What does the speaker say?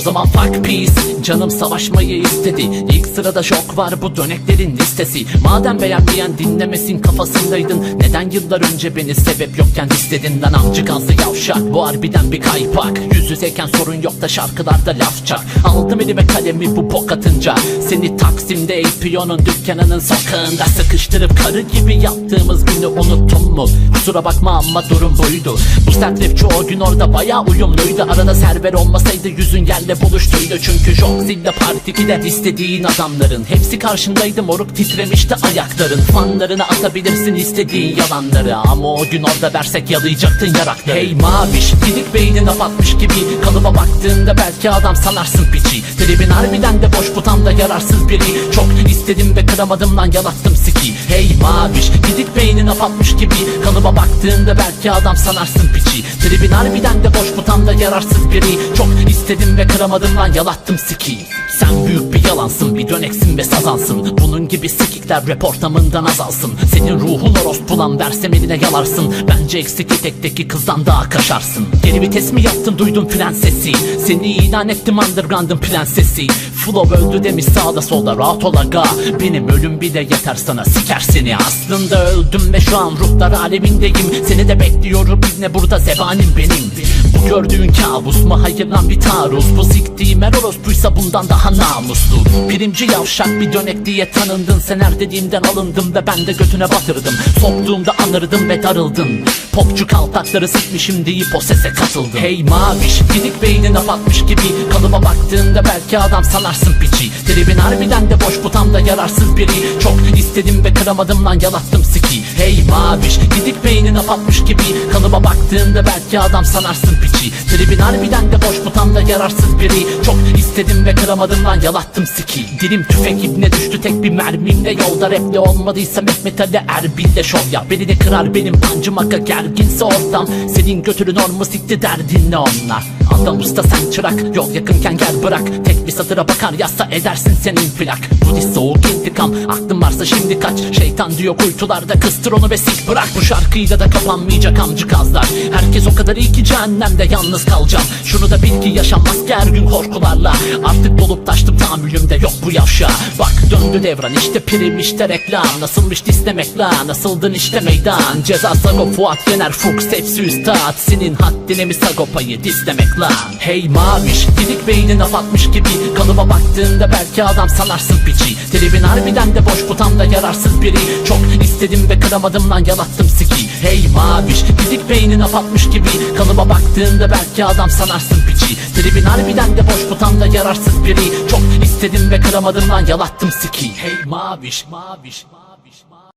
zaman fuck peace. Canım savaşmayı istedi. İlk sırada şok var bu döneklerin listesi. Madem beğenmeyen dinlemesin kafasındaydın. Neden yıllar önce beni sebep yokken istedin Lan amcı gazlı yavşak? Bu harbiden bir kaypak. Yüz yüzeyken sorun yok da şarkılarda laf çak. Aldım elime kalemi bu bok atınca. Seni Taksim'de APO'nun dükkanının sokağında Sıkıştırıp karı gibi yaptığımız günü unuttun mu? Kusura bakma ama durum buydu. Bu sert rapçi o gün orada bayağı uyumluydu. Arada server olmasaydı yüzün yerle buluştuydu Çünkü Jock Zilla Part 2'de istediğin adamların. Hepsi karşındaydı moruk titremişti ayakların. Fanlarına atabilirsin istediğin yalanları. Ama o gün orada versek yalayacaktın yarakları. Hey maviş gidik beynine patmış gibi Kalıba baktığında belki adam sanarsın piçi. Tribin harbiden de boş bu tam da yararsız biri. Çok istedim ve kıramadım lan yalattım siki. Hey maviş gidik beynine patmış gibi Kalıba baktığında belki adam sanarsın piçi. Tribin harbiden de boş bu tam da yararsız biri. Çok istedim ve kıramadım lan yalattım siki. Sen büyük bir yalansın bir döneksin ve sazansın. Bunun gibi sikikler rap ortamından azalsın. Senin ruhun orospu lan versem eline yalarsın. Bence eksik tekteki kızdan daha kaşarsın. Geri vites mi yaptın duydum fren sesi Seni ilan ettim underground'ın prensesi Flow öldü demiş sağda solda. Rahat ol aga. Benim ölüm bile yeter sana. Siker seni. Aslında öldüm ve şu an ruhlar alemindeyim. Seni de bekliyorum. Ne burada? Zebanim benim. Bu gördüğün kabus mu? Hayır lan bir taarruz. Bu siktiğim her orospuysa bundan daha namuslu. Primci yavşak bir dönek diye tanındın. Sen her dediğimden alındım ve ben de götüne batırdım. Soktuğumda anırdım ve darıldın Popçu kaltakları sıkmışım deyip o sese katıldım. Hey maviş gidik beynine patmış gibi. Kalıba baktığında belki adam sanarsın piçi. Tribin harbiden de boş bu tam da yararsız biri. Çok istedim ve kıramadım lan yalattım siki. Hey maviş gidik beynine patmış gibi. Kalıba baktığında belki adam sanarsın piçi. Tribin harbiden de boş bu tam da yararsız biri. Çok istedim ve kıramadım lan yalattım siki. Dilim tüfek ibne düştü tek bir mermimle Yolda rapli olmadıysa metale erbilde şov ya Beni de kırar benim pancım aga gerginse ortam. Senin götürün ormu sikti derdinle onlar Adam usta sen çırak. Yol yakınken gel bırak. Tek bir satıra bakar yazsa edersin senin plak. Bu diz soğuk intikam. Aklın varsa şimdi kaç. Şeytan diyor kuytularda kıstır onu ve sik bırak. Bu şarkıyla da kapanmayacak amcı kazlar Herkes o kadar iyi ki cehennemde yalnız kalacağım Şunu da bil ki yaşanmaz ki her gün korkularla. Artık dolup taştım tahammülümde yok bu yavşa Bak döndü devran işte prim işte reklam. Nasılmış dislemek la? Nasıldın işte meydan. Ceza Sago Fuat Yener Fuchs hepsi üstad. Senin haddine mi Sagopa'yı dislemek lan Hey maviş didik beynine patmış gibi. Kalıba baktığında belki adam sanarsın piçi. Tribin harbiden de boş bu tam da yararsız biri. Çok istedim ve kıramadım lan yalattım siki. Hey maviş didik beynine patmış gibi. Kalıba baktığında belki adam sanarsın piçi. Tribin harbiden de boş bu tam da yararsız biri. Çok istedim ve kıramadım lan yalattım siki. Hey maviş maviş, maviş.